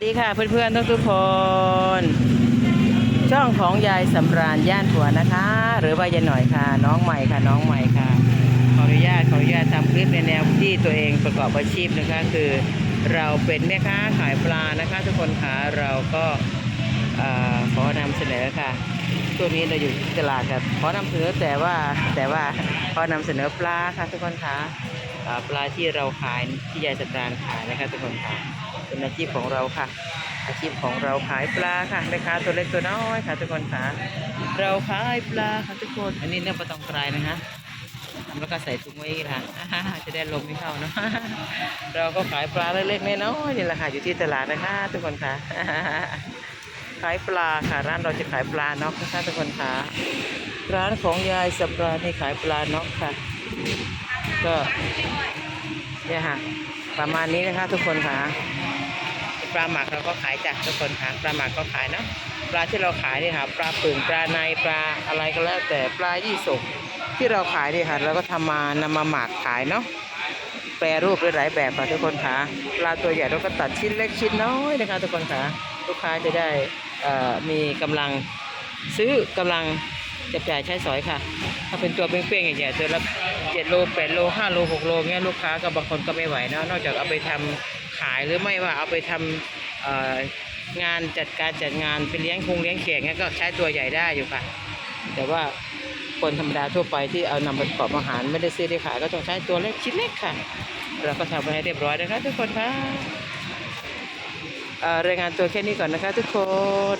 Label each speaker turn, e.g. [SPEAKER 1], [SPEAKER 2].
[SPEAKER 1] สวัสดีค่ะเพื่อนๆทุกทุกคน ช่องของยายสำราญย่านหัวนะคะ หรือว่ายายหน่อยค่ะ น้องใหม่ค่ะน้องใหม่ค่ะขออนุญาตขออนุญาตทำคลิปในแนวที่ตัวเองประกอบอาชีพนะคะ คือเราเป็นแม่ค้าขายปลานะคะ ทุกคนค่ะเราก็ เสนอค่ะช่วงนี้เราอยู่ที่ตลาดครับขอนำเสนอแต่ว่าแต่ว่าขอนำเสนอปลาค่ะทุกคนค่ะเอ่อปลาที่เราขายที่ยายสำราญขายนะคะทุกคนค่ะเป็นอาชีพของเราค่ะ อาชีพของเราขายปลาค่ะแม่ค้าตัวเล็กตัวน้อยค่ะทุกคนค่ะเราขายปลาค่ะทุกคน อันนี้เนื้อปลาตองกรายนะคะแล้วก็ใส่ถุงไว้ค่ะจะได้ลมไม่เข้าเนาะเราก็ขายปลาเล็กๆน้อยๆนี่แหละค่ะอยู่ที่ตลาดนะคะ ทุกคนค่ะ ขายปลาค่ะ ร้านเราจะขายปลาน็อกนะคะทุกคนค่ะ ร้านของยายสำราญนี่ขายปลาน็อกค่ะ ก็เนี่ยค่ะ ประมาณนี้นะคะ ทุกคนค่ะ ปลาหมักเราก็ขายจากทุกคนค่ะ ปลาหมักก็ขายเนาะปลาที่เราขายนี่ค่ะ ปลาปึ่งปลาในปลาอะไรก็แล้ว แต่ปลายี่สกที่เราขายนี่ค่ะเราก็ทำมานำมาหมักขายเนาะแปรรูปหลายแบบค่ะทุกคนค่ะปลาตัวใหญ่เราก็ตัดชิ้นเล็กชิ้นน้อยนะคะทุกคนค่ะ ลูกค้าจะได้ มีกำลังซื้อกำลังจับจ่ายใช้สอยค่ะ ถ้าเป็นตัวเป้งๆอย่างเงี้ยตัวละเจ็ดโลแปดโลห้าโลหกโลเงี้ยลูกค้าก็บางคนก็ไม่ไหวเนาะนอกจากเอาไปทำขายหรือไม่ว่าเอาไปทำเองานจัดการจัดงานไปเลี้ยงคงเลี้ยงแขกเงี้ยก็ใช้ตัวใหญ่ได้อยู่ค่ะ แต่ว่าคนธรรมดาทั่วไปที่เอานำไปประกอบอาหารไม่ได้ซื้อได้ขายก็ต้องใช้ตัวเล็กชิ้นเล็กค่ะ เราก็ทำไปให้เรียบร้อยนะคะทุกคนค่ะเอ่อ รายงานตัวแค่นี้ก่อนนะคะทุกคน